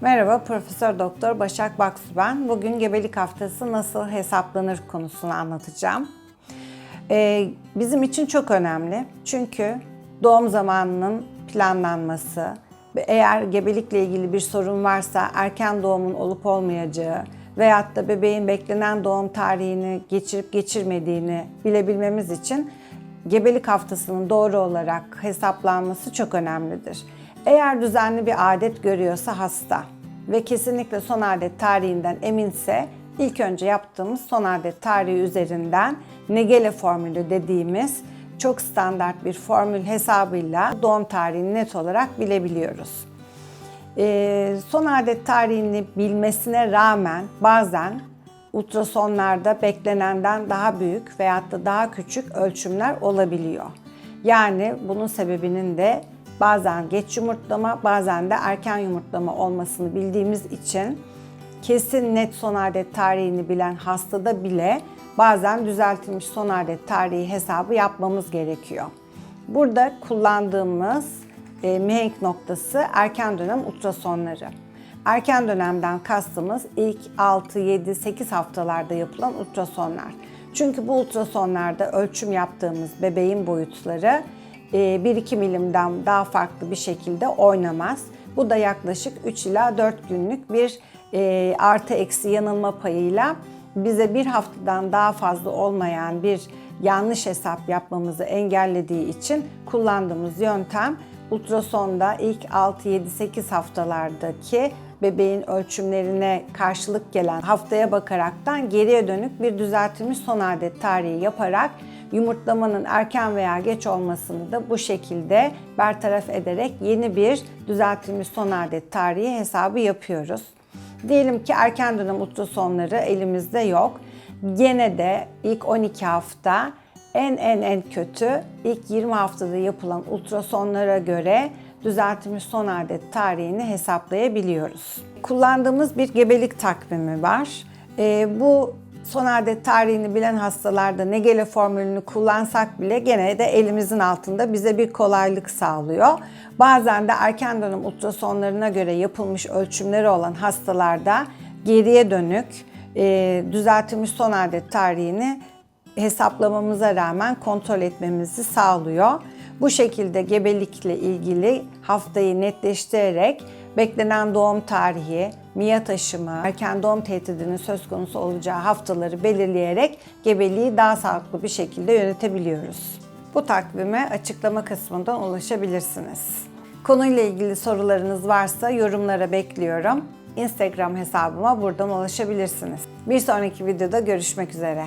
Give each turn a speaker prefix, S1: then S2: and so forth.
S1: Merhaba, Profesör Doktor Başak Baksu ben. Bugün gebelik haftası nasıl hesaplanır konusunu anlatacağım. Ee, bizim için çok önemli çünkü doğum zamanının planlanması eğer gebelikle ilgili bir sorun varsa erken doğumun olup olmayacağı veyahut da bebeğin beklenen doğum tarihini geçirip geçirmediğini bilebilmemiz için gebelik haftasının doğru olarak hesaplanması çok önemlidir. Eğer düzenli bir adet görüyorsa hasta ve kesinlikle son adet tarihinden eminse ilk önce yaptığımız son adet tarihi üzerinden Negele formülü dediğimiz çok standart bir formül hesabıyla doğum tarihini net olarak bilebiliyoruz. Ee, son adet tarihini bilmesine rağmen bazen ultrasonlarda beklenenden daha büyük veyahut da daha küçük ölçümler olabiliyor. Yani bunun sebebinin de bazen geç yumurtlama, bazen de erken yumurtlama olmasını bildiğimiz için kesin net son adet tarihini bilen hastada bile bazen düzeltilmiş son adet tarihi hesabı yapmamız gerekiyor. Burada kullandığımız e, mihenk noktası erken dönem ultrasonları. Erken dönemden kastımız ilk 6, 7, 8 haftalarda yapılan ultrasonlar. Çünkü bu ultrasonlarda ölçüm yaptığımız bebeğin boyutları 1-2 e, milimden daha farklı bir şekilde oynamaz. Bu da yaklaşık 3 ila 4 günlük bir e, artı eksi yanılma payıyla bize bir haftadan daha fazla olmayan bir yanlış hesap yapmamızı engellediği için kullandığımız yöntem ultrasonda ilk 6, 7, 8 haftalardaki bebeğin ölçümlerine karşılık gelen haftaya bakaraktan geriye dönük bir düzeltilmiş son adet tarihi yaparak yumurtlamanın erken veya geç olmasını da bu şekilde bertaraf ederek yeni bir düzeltilmiş son adet tarihi hesabı yapıyoruz. Diyelim ki erken dönem ultrasonları elimizde yok. Gene de ilk 12 hafta en en en kötü ilk 20 haftada yapılan ultrasonlara göre düzeltilmiş son adet tarihini hesaplayabiliyoruz. Kullandığımız bir gebelik takvimi var. Ee, bu son adet tarihini bilen hastalarda Negele formülünü kullansak bile gene de elimizin altında bize bir kolaylık sağlıyor. Bazen de erken dönem ultrasonlarına göre yapılmış ölçümleri olan hastalarda geriye dönük e, düzeltilmiş son adet tarihini hesaplamamıza rağmen kontrol etmemizi sağlıyor. Bu şekilde gebelikle ilgili haftayı netleştirerek beklenen doğum tarihi, miya taşımı, erken doğum tehdidinin söz konusu olacağı haftaları belirleyerek gebeliği daha sağlıklı bir şekilde yönetebiliyoruz. Bu takvime açıklama kısmından ulaşabilirsiniz. Konuyla ilgili sorularınız varsa yorumlara bekliyorum. Instagram hesabıma buradan ulaşabilirsiniz. Bir sonraki videoda görüşmek üzere.